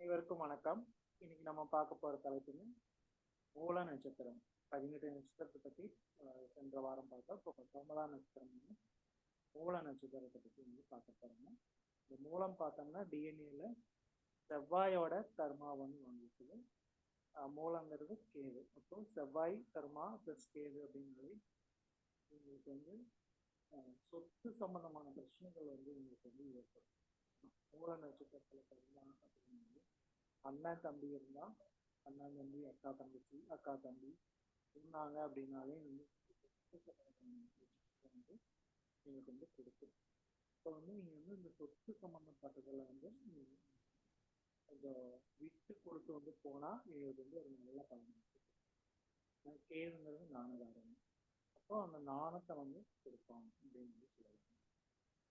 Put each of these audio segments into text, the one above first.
அனைவருக்கும் வணக்கம். இன்னைக்கு நம்ம பார்க்க போற தலைப்புன்னு மூல நட்சத்திரம். பதினெட்டு நட்சத்திரத்தை பத்தி சென்ற வாரம் பார்த்தோம். இப்போ ஒன்பதாம் நட்சத்திரம் வந்து மூல நட்சத்திரத்தை பத்தி வந்து பார்க்க போறோம். இந்த மூலம் பார்த்தோம்னா டிஎன்ஏல செவ்வாயோட கர்மாவன்னு வந்துருக்குது. மூலங்கிறது கேது. அப்போ செவ்வாய் கர்மா ப்ளஸ் கேது அப்படின்னாலே உங்களுக்கு வந்து சொத்து சம்பந்தமான பிரச்சனைகள் வந்து உங்களுக்கு வந்து ஏற்படும். மூல நட்சத்திரத்துல பிறந்தாங்க அப்படின்னு அண்ணன் தம்பி இருந்தா அண்ணன் தம்பி அக்கா தங்கச்சி அக்கா தம்பி இருந்தாங்க அப்படின்னாலே வந்து எங்களுக்கு வந்து வந்து கொடுக்கும் இப்போ வந்து நீங்க வந்து இந்த சொத்து சம்பந்தப்பட்டதுல வந்து கொஞ்சம் விட்டு கொடுத்து வந்து போனா எங்களுக்கு வந்து ஒரு நல்ல பலன் கேதுங்கிறது நாணகாரம் அப்போ அந்த நாணத்தை வந்து கொடுப்பாங்க அப்படின்னு சொல்லி சொல்லலாம்.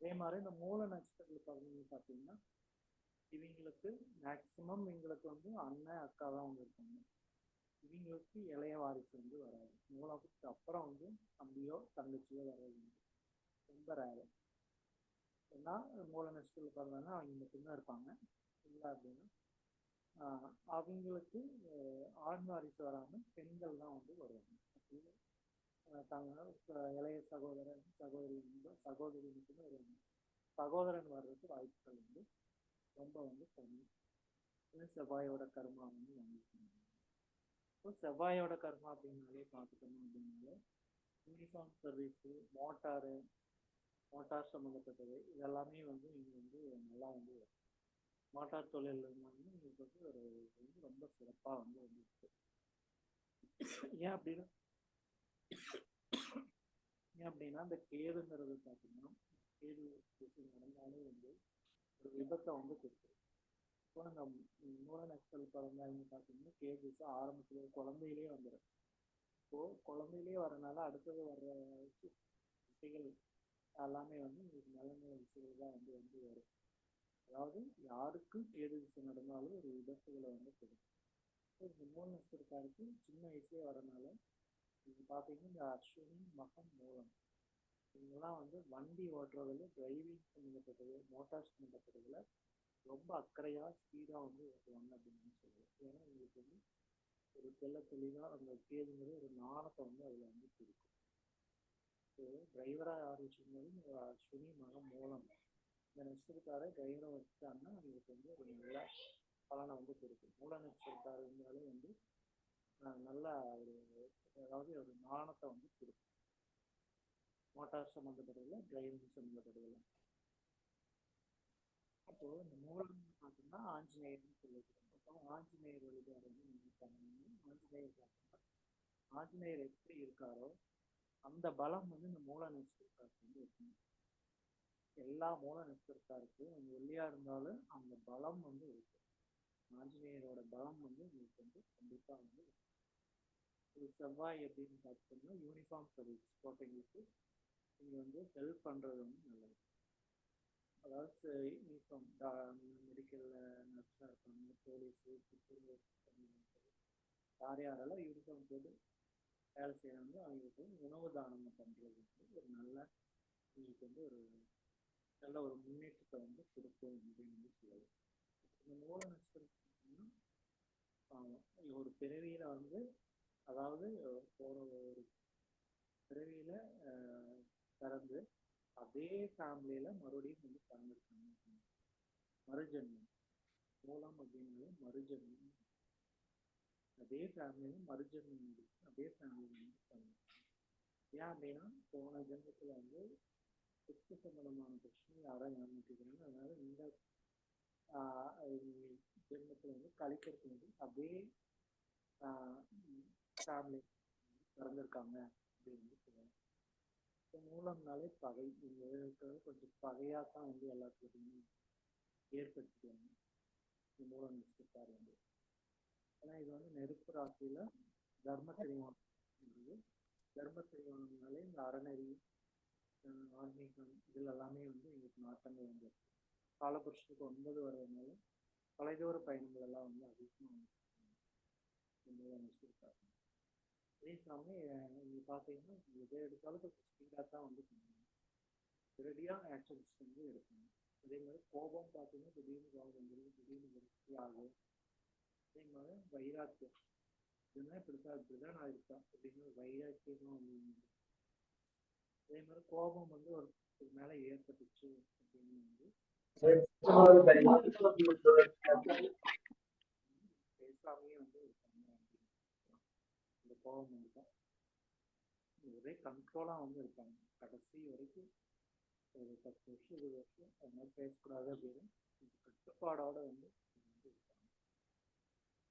அதே மாதிரி இந்த மூல நட்சத்திரத்தில் பார்த்தீங்கன்னா இவங்களுக்கு மேக்சிமம் இவங்களுக்கு வந்து அண்ணன் அக்கா தான் வந்து இருப்பாங்க இவங்களுக்கு இளைய வாரிசு வந்து வராது. மூலத்துக்கு அப்புறம் வந்து தம்பியோ தங்கச்சியோ வர்றது ரொம்ப ரேரு ஏன்னா மூல நட்சத்திரத்தில் பிறந்தாங்கன்னா அவங்க மட்டும்தான் இருப்பாங்க. இல்லை அப்படின்னா அவங்களுக்கு ஆண் வாரிசு வராமல் பெண்கள் தான் வந்து வருவாங்க. அப்படின்னு தங்க. இளைய சகோதரன் சகோதரி சகோதரி மட்டுமே வருவாங்க. சகோதரன் வர்றதுக்கு வாய்ப்புகள் வந்து ரொம்ப வந்து கம்மி. செவ்வாயோட கர்மா வந்து வாங்கிக்கணும்? இப்போ செவ்வாயோட கர்மா அப்படின்னாலே பார்த்துக்கணும் அப்படின்னாலே யூனிஃபார்ம் சர்வீஸு மோட்டாரு மோட்டார் சம்மந்தப்பட்டது இதெல்லாமே வந்து இங்கே வந்து நல்லா வந்து மோட்டார் தொழில் இருந்தாலும் உங்களுக்கு வந்து ஒரு வந்து ரொம்ப சிறப்பாக வந்து வந்து ஏன் அப்படின்னா ஏன் அப்படின்னா இந்த கேதுங்கிறது பார்த்தீங்கன்னா கேது நடந்தாலே வந்து ஒரு விபத்தை வந்து கொடுத்துருக்கு இப்போ இந்த மூல நக்சல் குழந்தைங்க பார்த்தீங்கன்னா கேது திசை ஆரம்பத்துல குழந்தையிலே வந்துடும் இப்போ குழந்தையிலே வரனால அடுத்தது வர்ற விஷயங்கள் எல்லாமே வந்து உங்களுக்கு நல்ல நல்ல விஷயங்கள் தான் வந்து வந்து வரும். அதாவது யாருக்கும் கேது திசை நடந்தாலும் ஒரு விபத்துகளை வந்து கொடுக்கும். இந்த மூல நட்சத்திரக்காருக்கு சின்ன வயசுலேயே வரனால நீங்கள் பார்த்தீங்கன்னா இந்த அஸ்வினி மகம் மூலம் இவங்கெல்லாம் வந்து வண்டி ஓட்டுறதுல டிரைவிங் சம்மந்தப்பட்டது மோட்டார் சம்மந்தப்பட்டதுல ரொம்ப அக்கறையாக ஸ்பீடாக வந்து ஓட்டுவாங்க அப்படின்னு சொல்லுவோம் ஏன்னா உங்களுக்கு வந்து ஒரு தெல்ல தெளிவாக அந்த கேதுங்கிறது ஒரு நாணத்தை வந்து அதில் வந்து கொடுக்கும். ஸோ டிரைவராக யார் வச்சுருந்தாலும் அஸ்வினி மகம் மூலம். இந்த நட்சத்திரக்காரை டிரைவரை வச்சுட்டாங்கன்னா அவங்களுக்கு வந்து ஒரு நல்ல பலனை வந்து கொடுக்கும். மூல நட்சத்திரக்காரர் இருந்தாலும் வந்து நல்ல ஒரு அதாவது ஒரு நாணத்தை வந்து கொடுக்கும். மோட்டார் சம்மந்தப்பட்டதுல டிரைவிங் சம்மந்தப்பட்டதுல. அப்போ இந்த மூலம் பார்த்தோம்னா ஆஞ்சநேயர்னு சொல்லியிருக்கோம் அப்போ ஆஞ்சநேயர் வழிபாடு வந்து நீங்க பண்ணணும் ஆஞ்சநேயர் பார்த்தோம்னா ஆஞ்சநேயர் எப்படி இருக்காரோ அந்த பலம் வந்து இந்த மூல நட்சத்திரத்தாருக்கு வந்து இருக்கணும். எல்லா மூல நட்சத்திரத்தாருக்கு அவங்க ஒல்லியா இருந்தாலும் அந்த பலம் வந்து இருக்கு ஆஞ்சநேயரோட பலம் வந்து உங்களுக்கு வந்து கண்டிப்பா வந்து ஒரு செவ்வாய் அப்படின்னு பார்த்தோம்னா யூனிஃபார்ம் சர்வீஸ் போட்டவங்களுக்கு நீங்கள் வந்து ஹெல்ப் பண்ணுறது வந்து நல்லது. அதாவது யூனிஃபார்ம் மெடிக்கலில் நர்ஸாக இருப்பாங்க போலீஸு யார் யாரெல்லாம் யூனிஃபார்ம் போட்டு வேலை செய்யறாங்க அவங்களுக்கு வந்து உணவு தானம் பண்ணுறது வந்து ஒரு நல்ல உங்களுக்கு வந்து ஒரு நல்ல ஒரு முன்னேற்றத்தை வந்து கொடுக்கும் அப்படின்னு வந்து சொல்லலாம். இந்த மூல நட்சத்திரம் பார்த்தீங்கன்னா, ஒரு பிறவியில் வந்து அதாவது ஒரு ஒரு பிறவியில் பிறந்து அதே ஃபேமிலியில மறுபடியும் வந்து பிறந்திருக்காங்க. மறுஜன்மம். மூலம் அப்படின்னாலே மறுஜன்மம். அதே ஃபேமிலியில மறுஜன்மம் இருக்கு அதே ஃபேமிலியில வந்து பிறந்திருக்காங்க. ஏன் அப்படின்னா போன ஜென்மத்துல வந்து சொத்து சம்பந்தமான பிரச்சனை யாரும் ஏமாற்றிக்கிறாங்க அதனால இந்த ஜென்மத்துல வந்து கழிக்கிறது வந்து அதே ஃபேமிலி பிறந்திருக்காங்க அப்படின்னு இப்போ மூலம்னாலே பகை. இங்க கொஞ்சம் பகையாக தான் வந்து எல்லாத்துக்கிட்டையும் ஏற்படுத்திக்குவாங்க மூலம் நட்சத்திரக்கார் வந்து ஏன்னா இது வந்து நெருப்பு ராசியில் தர்ம திரிவானம் தர்ம திரிவானம்னாலே இந்த அறநெறி ஆன்மீகம் இதில் எல்லாமே வந்து எங்களுக்கு நாட்டங்கள் வந்து காலபுருஷத்துக்கு ஒன்பது வர்றதுனால தொலைதூர பயணங்கள் எல்லாம் வந்து அதிகமாக வந்து இந்த மூலம் நட்சத்திரக்கார் அதே சமயம் நீங்க பார்த்தீங்கன்னா எதை எடுத்தாலும் கொஞ்சம் ஸ்பீடாக தான் வந்து பண்ணுவாங்க. ரெடியாக ஆக்ஷன்ஸ் வந்து எடுக்கணும். அதே மாதிரி கோபம் பார்த்தீங்கன்னா திடீர்னு கோபம் வந்துடும் திடீர்னு ஆகும். அதே மாதிரி வைராக்கியம். இதுனா இப்படிதான் இப்படிதான் நான் இருப்பேன் அப்படின்னு வைராக்கியமாக வந்து. அதே மாதிரி கோபம் வந்து ஒரு மேலே ஏற்பட்டுச்சு அப்படின்னு வந்து பேசாமையே வந்து கோபம் வந்து ஒரே கண்ட்ரோலாக வந்து இருப்பாங்க கடைசி வரைக்கும் ஒரு பத்து வருஷம் இருபது வருஷம் அது மாதிரி பேசக்கூடாது அப்படின்னு கட்டுப்பாடோடு வந்து இருப்பாங்க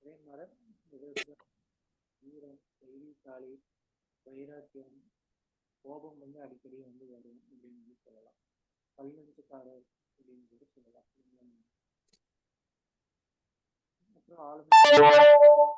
அதே மாதிரி வீரம் தைரியசாலி வைராக்கியம் கோபம் வந்து அடிக்கடி வந்து வரும் அப்படின்னு வந்து சொல்லலாம். கல்வெஞ்சுக்காரர் அப்படின்னு கூட சொல்லலாம். அப்புறம் ஆளுமை.